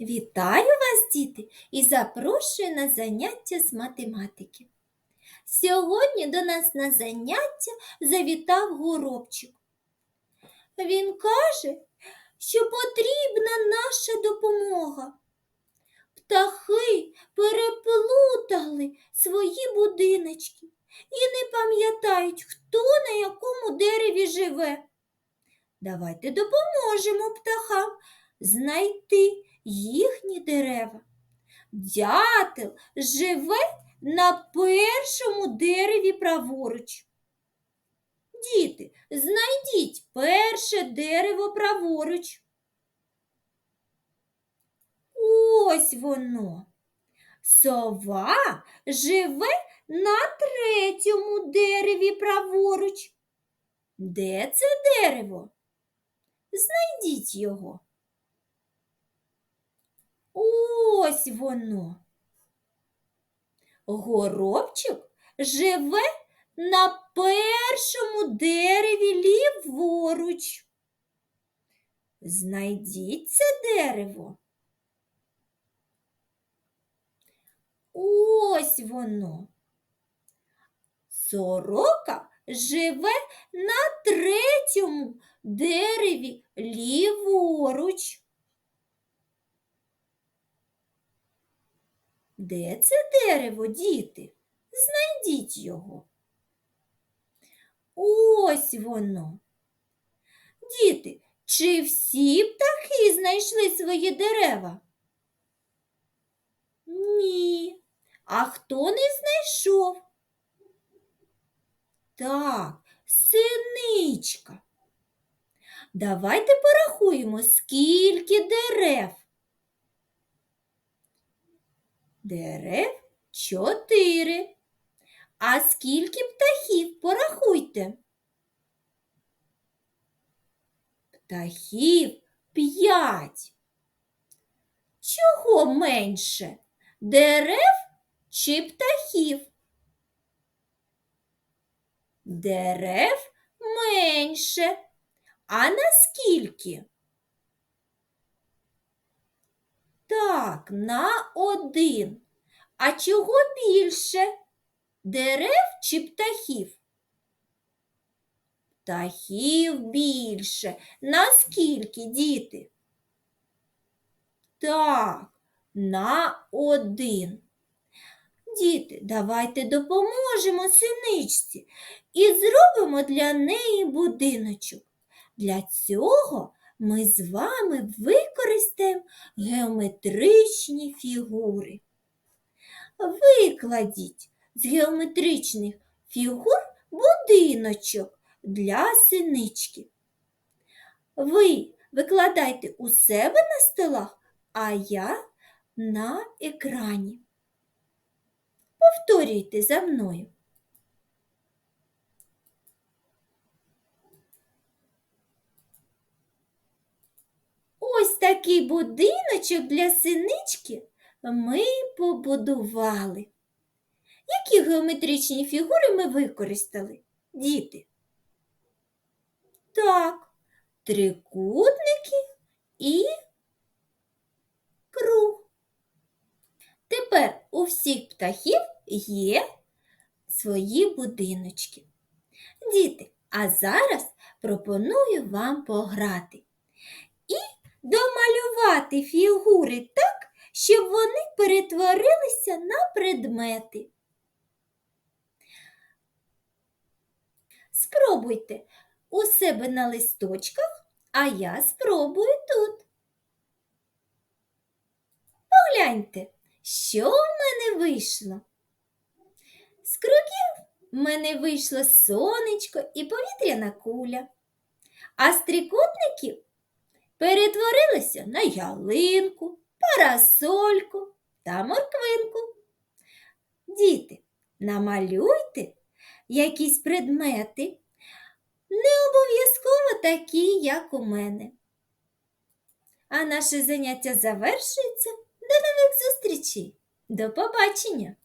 Вітаю вас, діти, і запрошую на заняття з математики. Сьогодні до нас на заняття завітав горобчик. Він каже, що потрібна наша допомога. Птахи переплутали свої будиночки і не пам'ятають, хто на якому дереві живе. Давайте допоможемо птахам знайти їхні дерева. Дятел живе на першому дереві праворуч. Діти, знайдіть перше дерево праворуч. Ось воно. Сова живе на третьому дереві праворуч. Де це дерево? Знайдіть його. Ось воно. Горобчик живе на першому дереві ліворуч. Знайдіть це дерево. Ось воно. Сорока живе на третьому дереві ліворуч. Де це дерево, діти? Знайдіть його. Ось воно. Діти, чи всі птахи знайшли свої дерева? Ні. А хто не знайшов? Так, синичка. Давайте порахуємо, скільки дерев. Дерев чотири. А скільки птахів порахуйте? Птахів п'ять. Чого менше? Дерев чи птахів? Дерев менше. А наскільки? Так, на один. А чого більше? Дерев чи птахів? Птахів більше. Наскільки, діти? Так, на один. Діти, давайте допоможемо синичці і зробимо для неї будиночок. Для цього ми з вами використаємо геометричні фігури. Викладіть з геометричних фігур будиночок для синички. Ви викладайте у себе на столах, а я на екрані. Повторюйте за мною. Ось такий будиночок для синички ми побудували. Які геометричні фігури ми використали, діти? Так, трикутники і круг. Тепер у всіх птахів є свої будиночки. Діти, а зараз пропоную вам пограти і домалювати фігури так, щоб вони перетворилися на предмети. Спробуйте у себе на листочках, а я спробую тут. Погляньте, що в мене вийшло. З кругів в мене вийшло сонечко і повітряна куля, а з трикутників перетворилися на ялинку, парасольку та морквинку. Діти, намалюйте якісь предмети, не обов'язково такі, як у мене. А наше заняття завершується. До нових зустрічей. До побачення!